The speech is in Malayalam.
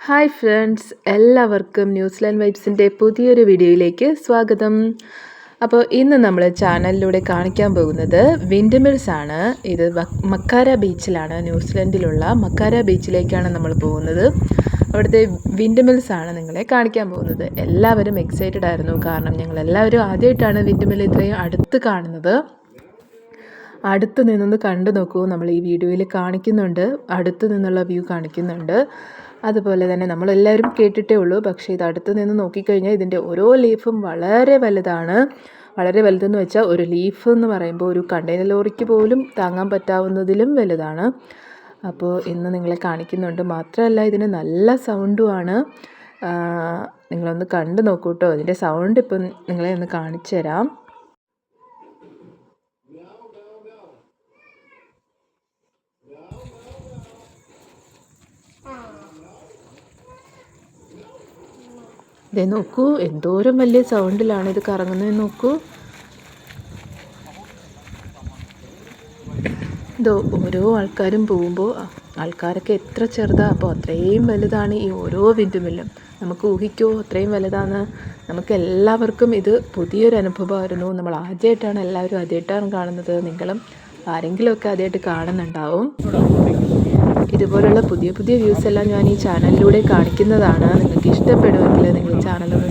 ഹായ് ഫ്രണ്ട്സ് എല്ലാവർക്കും ന്യൂസിലാൻഡ് വൈബ്സിന്റെ പുതിയൊരു വീഡിയോയിലേക്ക് സ്വാഗതം. അപ്പോൾ ഇന്ന് നമ്മൾ ചാനലിലൂടെ കാണിക്കാൻ പോകുന്നത് വിൻഡമിൽസ് ആണ്. ഇത് മക്കാര ബീച്ചിലാണ് ന്യൂസിലൻഡിലുള്ള മക്കാര ബീച്ചിലേക്കാണ് നമ്മൾ പോകുന്നത്. അവിടുത്തെ വിൻഡമിൽസ് ആണ് നിങ്ങളെ കാണിക്കാൻ പോകുന്നത്. എല്ലാവരും എക്സൈറ്റഡ് ആയിരുന്നു. കാരണം ഞങ്ങൾ എല്ലാവരും ആദ്യമായിട്ടാണ് വിൻഡമിൽ ഇത്രയും അടുത്ത് കാണുന്നത്. അടുത്ത് നിന്നൊന്ന് കണ്ടു നോക്കൂ. നമ്മൾ ഈ വീഡിയോയിൽ കാണിക്കുന്നുണ്ട്. അടുത്ത് നിന്നുള്ള വ്യൂ കാണിക്കുന്നുണ്ട്. അതുപോലെ തന്നെ നമ്മളെല്ലാവരും കേട്ടിട്ടേ ഉള്ളൂ. പക്ഷേ ഇത് അടുത്ത് നിന്ന് നോക്കിക്കഴിഞ്ഞാൽ ഇതിന്റെ ഓരോ ലീഫും വളരെ വലുതാണ്. വളരെ വലുതെന്ന് വെച്ചാൽ ഒരു ലീഫ് എന്ന് പറയുമ്പോൾ ഒരു കണ്ടെയ്നർ ലോറിക്ക് പോലും താങ്ങാൻ പറ്റാവുന്നതിലും വലുതാണ്. അപ്പോൾ ഇന്ന് നിങ്ങളെ കാണിക്കുന്നുണ്ട്. മാത്രമല്ല ഇതിന് നല്ല സൗണ്ടുമാണ് നിങ്ങളൊന്ന് കണ്ടു നോക്കൂട്ടോ ഇതിന്റെ സൗണ്ട് ഇപ്പം നിങ്ങളെ ഒന്ന് കാണിച്ചു തരാം. ദേ നോക്കൂ എന്തോരം വലിയ സൗണ്ടിലാണ് ഇത് കറങ്ങുന്നത്. നോക്കൂ. ഇതോ ഓരോ ആൾക്കാരും പോകുമ്പോൾ ആൾക്കാരൊക്കെ എത്ര ചെറുതാണ് അപ്പോൾ അത്രയും വലുതാണ് ഈ ഓരോ വിൻഡുമില്ലും നമുക്ക് ഊഹിക്കോ അത്രയും വലുതാണ് നമുക്ക് എല്ലാവർക്കും ഇത് പുതിയൊരു അനുഭവമായിരുന്നു. നമ്മൾ ആദ്യമായിട്ടാണ് എല്ലാവരും ആദ്യമായിട്ടാണ് കാണുന്നത്. നിങ്ങളും ആരെങ്കിലുമൊക്കെ ആദ്യമായിട്ട് കാണുന്നുണ്ടാവും. ഇതുപോലുള്ള പുതിയ പുതിയ വ്യൂസ് എല്ലാം ഞാൻ ഈ ചാനലിലൂടെ കാണിക്കുന്നതാണ്. നിങ്ങൾക്ക് ഇഷ്ടപ്പെടുമെങ്കിൽ നിങ്ങൾ ചാനലൊന്ന്